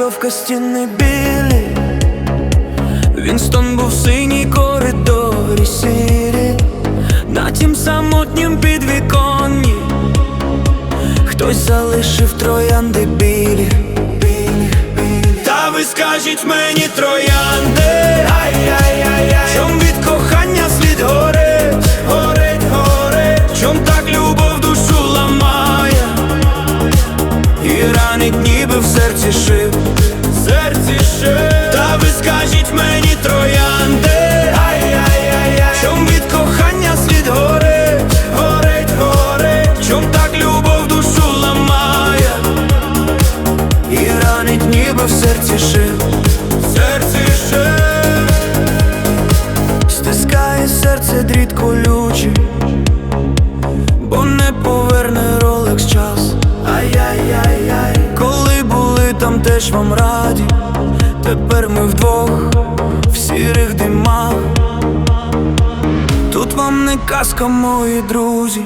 Хрущовка стіни білі, Вінстон був синій коридорі сірі, на тім самотнім підвіконні Хтось залишив троянди білі, білі, білі. Та ви скажіть мені троянди, від кохання слід горить, горить, горить Чом так любов душу ламає? І ранить ніби в серці шив, ранить в серці шив, в серці шив Стискає серце дріт колючий Бо не поверне ролекс час. Ай-яй-яй-яй. Коли були там теж вам раді. Тепер ми вдвох в сірих димах. Тут вам не казка, мої друзі.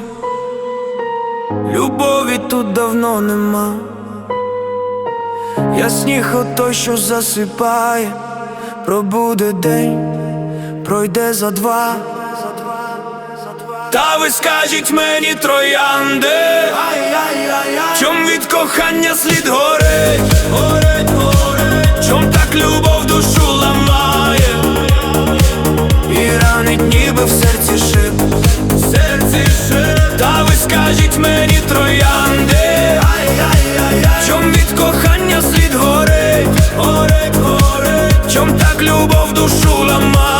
Любові тут давно нема Я сніг отой, що засипає. Пробуде день, пройде за два. Та ви скажіть мені троянди Чом від кохання слід горить, горить, горить. Чом так любов душу ламає? І ранить ніби в серці шип, серці шип Та ви скажіть мені троянди любов душу ламає